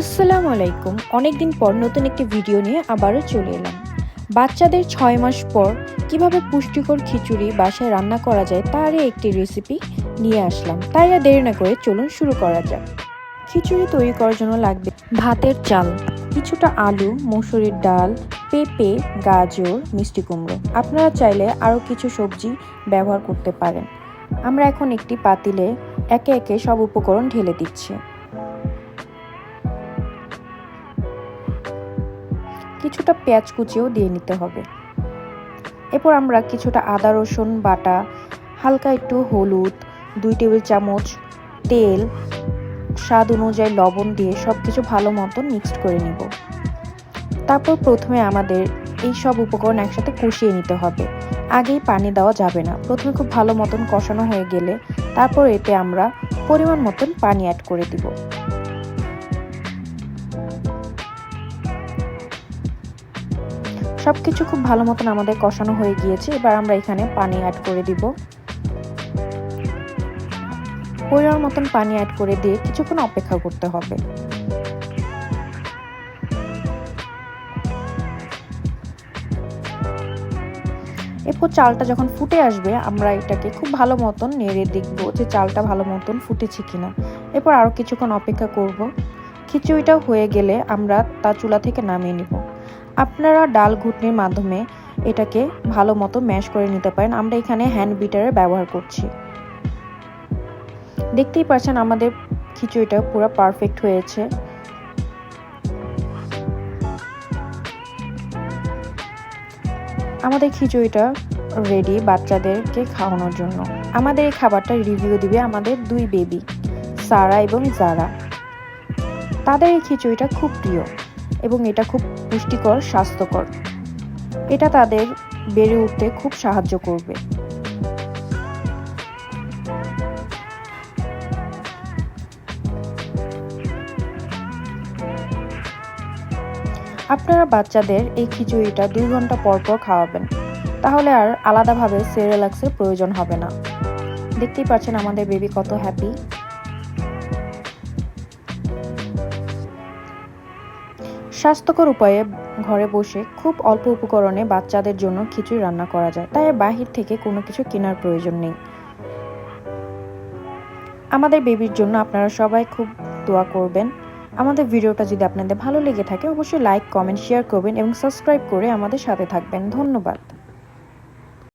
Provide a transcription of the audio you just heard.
আসসালামু আলাইকুম। অনেকদিন পর নতুন একটি ভিডিও নিয়ে আবারও চলে এলাম। বাচ্চাদের ছয় মাস পর কীভাবে পুষ্টিকর খিচুড়ি বাসায় রান্না করা যায় তারই একটি রেসিপি নিয়ে আসলাম। তাই আর দেরি না করে চলুন শুরু করা যাক। খিচুড়ি তৈরি করার জন্য লাগবে ভাতের চাল, কিছুটা আলু, মসুরির ডাল, পেঁপে, গাজর, মিষ্টি কুমড়ো। আপনারা চাইলে আরও কিছু সবজি ব্যবহার করতে পারেন। আমরা এখন একটি পাতিলে একে একে সব উপকরণ ঢেলে দিচ্ছি। কিছুটা পেঁয়াজ কুচিও দিয়ে নিতে হবে। এরপর আমরা কিছুটা আদা, রসুন বাটা, হালকা একটু হলুদ, দুই টেবিল চামচ তেল, স্বাদ অনুযায়ী লবণ দিয়ে সব কিছু ভালো মতন মিক্সড করে নিব। তারপর প্রথমে আমাদের এই সব উপকরণ একসাথে কষিয়ে নিতে হবে। আগেই পানি দেওয়া যাবে না। প্রথমে খুব ভালো মতন কষানো হয়ে গেলে তারপর এতে আমরা পরিমাণ মতন পানি অ্যাড করে দিব। সব কিছু খুব ভালো মতন আমাদের কষানো হয়ে গিয়েছে। এবার আমরা এখানে পানি অ্যাড করে দিব। পরিমাণ মতন পানি অ্যাড করে দিয়ে কিছুক্ষণ অপেক্ষা করতে হবে। এরপর চালটা যখন ফুটে আসবে, আমরা এটাকে খুব ভালো মতন নেড়ে দেখব যে চালটা ভালো মতন ফুটেছে কিনা। এরপর আরও কিছুক্ষণ অপেক্ষা করব। খিচুড়িটাও হয়ে গেলে আমরা তা চুলা থেকে নামিয়ে নিব। আপনারা ডাল ঘুটনির মাধ্যমে এটাকে ভালো মতো ম্যাশ করে নিতে পারেন। আমরা এখানে হ্যান্ড বিটারের ব্যবহার করছি। দেখতেই পাচ্ছেন আমাদের খিচুড়িটা পুরো পারফেক্ট হয়েছে। আমাদের খিচুড়িটা রেডি বাচ্চাদেরকে খাওয়ানোর জন্য। আমাদের এই খাবারটা রিভিউ দিবে আমাদের দুই বেবি সারা এবং জারা তাদের এই খিচুড়িটা খুব প্রিয়। এবং এটা খুব পুষ্টিকর, স্বাস্থ্যকর। এটা তাদের বেড়ে উঠতে খুব সাহায্য করবে। আপনারা বাচ্চাদের এই খিচুড়িটা দুই ঘণ্টা পর পর খাওয়াবেন। তাহলে আর আলাদাভাবে সেরেলাক্সের প্রয়োজন হবে না। দেখতেই পাচ্ছেন আমাদের বেবি কত হ্যাপি স্বাস্থ্যকর উপায়ে ঘরে বসে খুব অল্প উপকরণে বাচ্চাদের জন্য খিচুড়ি রান্না করা যায়। তাই বাহির থেকে কোনো কিছু কেনার প্রয়োজন নেই। আমাদের বেবির জন্য আপনারা সবাই খুব দোয়া করবেন। আমাদের ভিডিওটা যদি আপনাদের ভালো লেগে থাকে, অবশ্যই লাইক কমেন্ট শেয়ার করবেন এবং সাবস্ক্রাইব করে আমাদের সাথে থাকবেন। ধন্যবাদ।